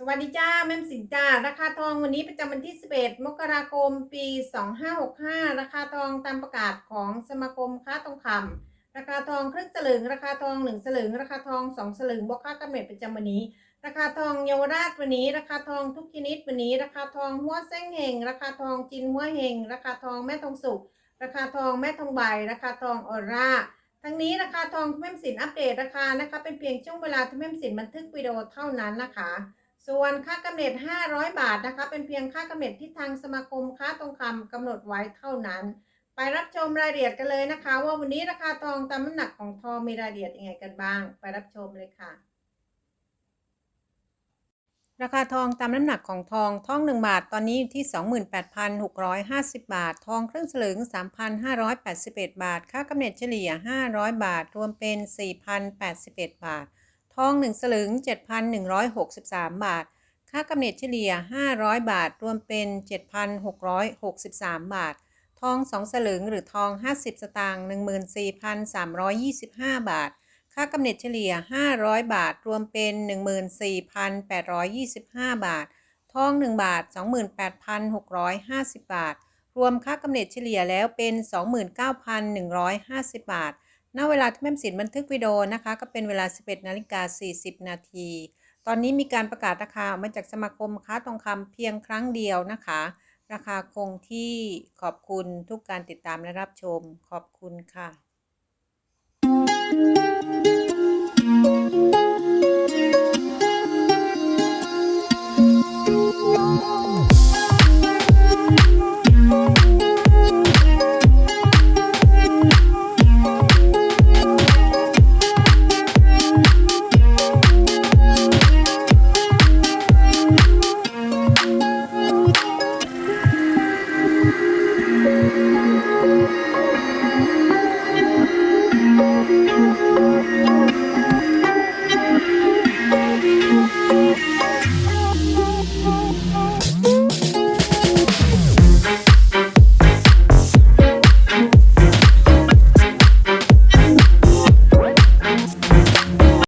สวัสดีจ้าแม่มสินจ้าราคาทองวันนี้ประจำวันที่ 11 มกราคม ปี 2565 ราคาทองตามประกาศของสมาคมค้าทองคำราคาทองครึ่งสลึง ราคาทอง 1 สลึง ราคาทอง 2 สลึงบวกค่ากำเนิดประจำวันนี้ ราคาทองเยาวราชวันนี้ ราคาทองทุกชนิดวันนี้ ราคาทองหัวเส้งเฮงราคาทองจินหัวเฮงราคาทองแม่ทองสุกราคาทองแม่ทองใบ ราคาทองออร่าทั้งนี้ราคาทองแม่มสินอัปเดตราคานะคะเป็นเพียงช่วงเวลาที่แม่มสินบันทึกวิดีโอเท่านั้นนะคะ ส่วนค่ากำเนิด 500 บาทนะคะ เป็นเพียงค่ากำเนิดที่ทางสมาคมค้าทองคำกำหนดไว้เท่านั้น ไปรับชมรายละเอียดกันเลยนะคะ ว่าวันนี้ราคาทองตามน้ำหนักของทองมีรายละเอียดยังไงกันบ้าง ไปรับชมเลยค่ะ ราคาทองตามน้ำหนักของทองทอง 1 บาท ตอนนี้อยู่ที่ 28,650 บาท ทองครึ่งสลึง 3,581 บาท ค่ากำเนิดเฉลี่ย 500 บาท รวมเป็น 4,081 บาท ทอง 1 สลึง 7,163 บาท ค่ากำเนิดเฉลี่ย 500 บาท รวมเป็น 7,663 บาท ทอง 2 สลึง หรือทอง 50 สตางค์ 14,325 บาท ค่ากำเนิดเฉลี่ย 500 บาท รวมเป็น 14,825 บาท ทอง 1 บาท 28,650 บาท รวมค่ากำเนิดเฉลี่ยแล้วเป็น 29,150 บาท ณเวลาที่แม่สินบันทึกวิดีโอนะคะ ก็เป็นเวลา 11นาฬิกา40 นาที ตอนนี้มีการประกาศราคามาจากสมาคมค้าทองคำเพียงครั้งเดียวนะคะ ราคาคงที่ขอบคุณทุกการติดตามและรับชม ขอบคุณค่ะ